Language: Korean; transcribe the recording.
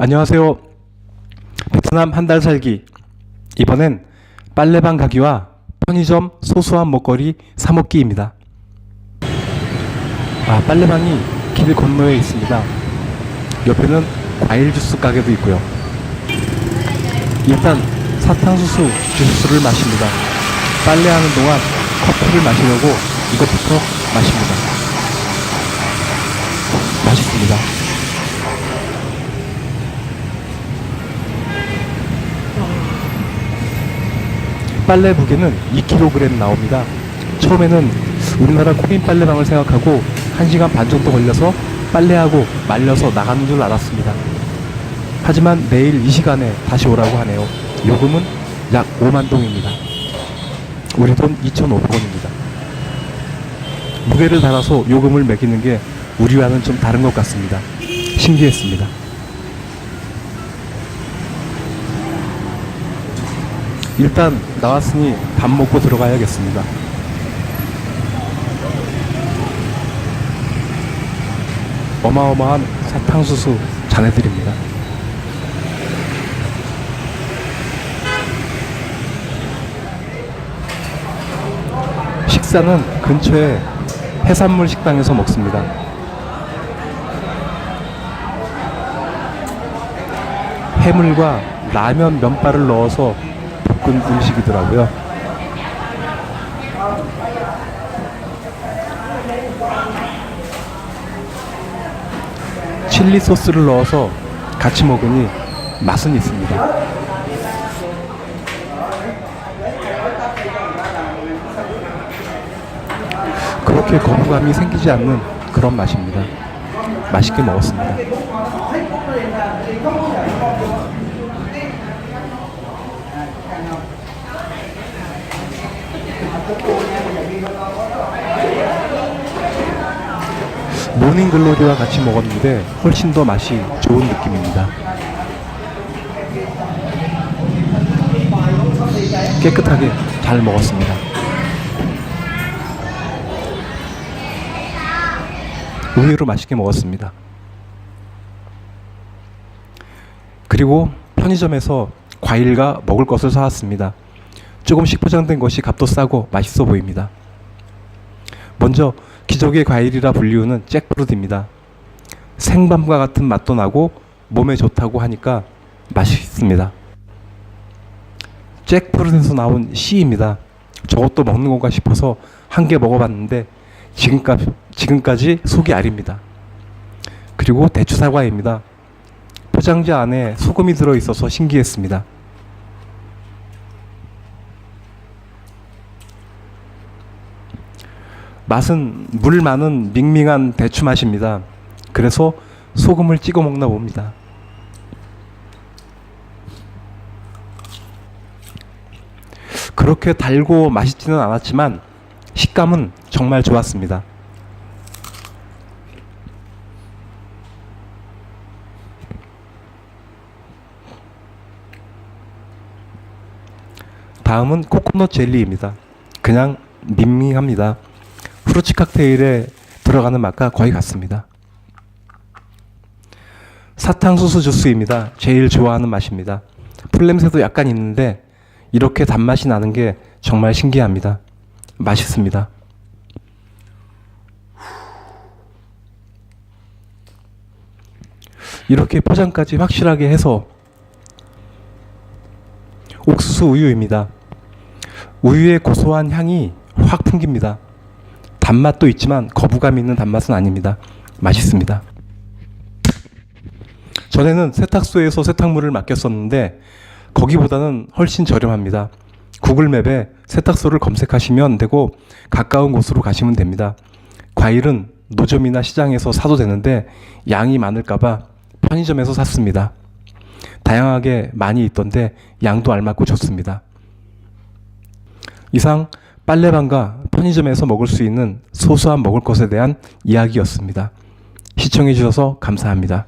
안녕하세요. 베트남 한 달 살기. 이번엔 빨래방 가기와 편의점 소소한 먹거리 사먹기입니다. 아, 빨래방이 길 건너에 있습니다. 옆에는 과일 주스 가게도 있고요. 일단 사탕수수 주스를 마십니다. 빨래하는 동안 커피를 마시려고 이것부터 마십니다. 맛있습니다. 빨래 무게는 2kg 나옵니다. 처음에는 우리나라 코인 빨래방을 생각하고 1시간 반 정도 걸려서 빨래하고 말려서 나가는 줄 알았습니다. 하지만 내일 이 시간에 다시 오라고 하네요. 요금은 약 5만 동입니다. 우리 돈 2,500원입니다. 무게를 달아서 요금을 매기는 게 우리와는 좀 다른 것 같습니다. 신기했습니다. 일단 나왔으니 밥 먹고 들어가야겠습니다. 어마어마한 사탕수수 자네들입니다. 식사는 근처에 해산물 식당에서 먹습니다. 해물과 라면 면발을 넣어서 볶은 음식이더라고요. 칠리 소스를 넣어서 같이 먹으니 맛은 있습니다. 그렇게 거부감이 생기지 않는 그런 맛입니다. 맛있게 먹었습니다. 모닝글로리와 같이 먹었는데 훨씬 더 맛이 좋은 느낌입니다. 깨끗하게 잘 먹었습니다. 의외로 맛있게 먹었습니다. 그리고 편의점에서 과일과 먹을 것을 사왔습니다. 조금씩 포장된 것이 값도 싸고 맛있어 보입니다. 먼저 기적의 과일이라 불리우는 잭프루트입니다. 생밤과 같은 맛도 나고 몸에 좋다고 하니까 맛있습니다. 잭프루트에서 나온 씨입니다. 저것도 먹는 건가 싶어서 한 개 먹어봤는데 지금까지, 지금까지 속이 아립니다. 그리고 대추 사과입니다. 포장지 안에 소금이 들어있어서 신기했습니다. 맛은 물 많은 밍밍한 대추 맛입니다. 그래서 소금을 찍어 먹나 봅니다. 그렇게 달고 맛있지는 않았지만 식감은 정말 좋았습니다. 다음은 코코넛 젤리입니다. 그냥 밍밍합니다. 후르츠 칵테일에 들어가는 맛과 거의 같습니다. 사탕수수 주스입니다. 제일 좋아하는 맛입니다. 풀냄새도 약간 있는데 이렇게 단맛이 나는 게 정말 신기합니다. 맛있습니다. 이렇게 포장까지 확실하게 해서 옥수수 우유입니다. 우유의 고소한 향이 확 풍깁니다. 단맛도 있지만 거부감 있는 단맛은 아닙니다. 맛있습니다. 전에는 세탁소에서 세탁물을 맡겼었는데 거기보다는 훨씬 저렴합니다. 구글맵에 세탁소를 검색하시면 되고 가까운 곳으로 가시면 됩니다. 과일은 노점이나 시장에서 사도 되는데 양이 많을까봐 편의점에서 샀습니다. 다양하게 많이 있던데 양도 알맞고 좋습니다. 이상 빨래방과 편의점에서 먹을 수 있는 소소한 먹을 것에 대한 이야기였습니다. 시청해 주셔서 감사합니다.